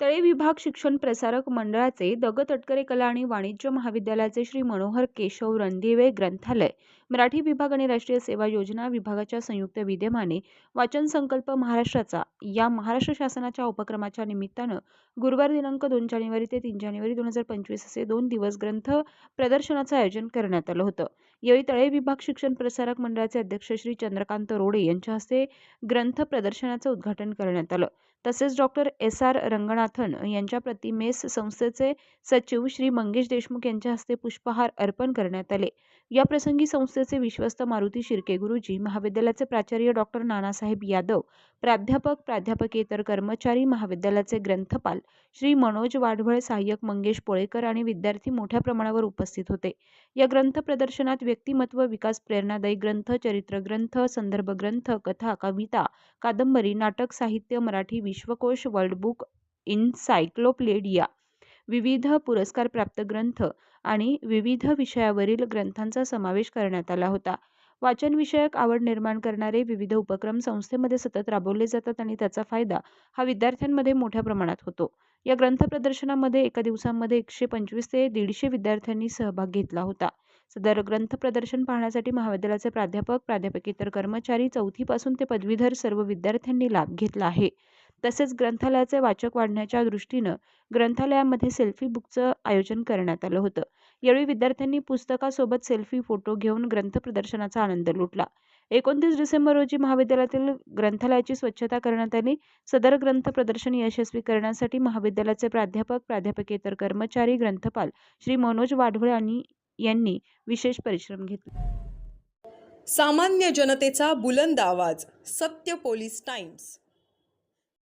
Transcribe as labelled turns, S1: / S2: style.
S1: तळे विभाग शिक्षण प्रसारक मंडळाचे दग तटकरे कला आणि वाणिज्य महाविद्यालयाचे श्री मनोहर केशव रणदिवे ग्रंथालय मराठी विभाग आणि राष्ट्रीय सेवा योजना विभागाच्या संयुक्त विद्यमाने वाचन संकल्प महाराष्ट्राचा या महाराष्ट्र शासनाच्या उपक्रमाच्या निमित्तानं गुरुवार दिनांक दोन जानेवारी ते तीन जानेवारी दोन हजार पंचवीस असे दोन दिवस ग्रंथ प्रदर्शनाचं आयोजन करण्यात आलं होतं. यावेळी तळे विभाग शिक्षण प्रसारक मंडळाचे अध्यक्ष श्री चंद्रकांत रोडे यांच्या हस्ते ग्रंथ प्रदर्शनाचं उद्घाटन करण्यात आलं. तसेच doctor S R Ranganath Ranganathan यांच्या प्रतिमेस संस्थेचे सचिव श्री मंगेश देशमुख यांच्या हस्ते पुष्पहार अर्पण करण्यात आले. या प्रसंगी संस्थेचे विश्वस्त मारुती शिर्के गुरुजी महाविद्यालयाचे प्राचार्य डॉक्टर नानासाहेब यादव प्राध्यापक प्राध्यापकेतर कर्मचारी महाविद्यालयाचे ग्रंथपाल श्री मनोज वाढवळ सहाय्यक मंगेश पोळेकर आणि विद्यार्थी मोठ्या प्रमाणावर उपस्थित होते. या ग्रंथ प्रदर्शनात व्यक्तिमत्व विकास प्रेरणादायी ग्रंथ चरित्र ग्रंथ संदर्भ ग्रंथ कथा कविता कादंबरी नाटक साहित्य मराठी विश्वकोश वर्ल्ड बुक इन्सायक्लोप्लेडिया विविध पुरस्कारप्राप्त ग्रंथ आणि विविध विषयावरील ग्रंथांचा समावेश करण्यात आला होता. वाचनविषयक आवड निर्माण करणारे विविध उपक्रम संस्थेमध्ये सतत राबवले जातात आणि त्याचा फायदा हा विद्यार्थ्यांमध्ये मोठ्या प्रमाणात होतो. या ग्रंथ प्रदर्शनामध्ये एका दिवसामध्ये एकशे पंचवीस ते दीडशे विद्यार्थ्यांनी सहभाग घेतला होता. सदर ग्रंथ प्रदर्शन पाहण्यासाठी महाविद्यालयाचे प्राध्यापक प्राध्यापकेतर कर्मचारी चौथीपासून ते पदवीधर सर्व विद्यार्थ्यांनी लाभ घेतला आहे. तसेच ग्रंथालयाचे वाचक वाढण्याच्या दृष्टीनं ग्रंथालयामध्ये सेल्फी बुकचं आयोजन करण्यात आलं होतं. यावेळी विद्यार्थ्यांनी पुस्तकासोबत सेल्फी फोटो घेऊन ग्रंथ प्रदर्शनाचा आनंद लुटला. एकोणतीस डिसेंबर रोजी महाविद्यालयातील ग्रंथालयाची स्वच्छता करण्यात आली. सदर ग्रंथ प्रदर्शन यशस्वी करण्यासाठी महाविद्यालयाचे प्राध्यापक प्राध्यापकेतर कर्मचारी ग्रंथपाल श्री मनोज वाढवळे आणि यांनी विशेष परिश्रम घेतले.
S2: सामान्य जनतेचा बुलंद आवाज सत्य पोलीस टाइम्स.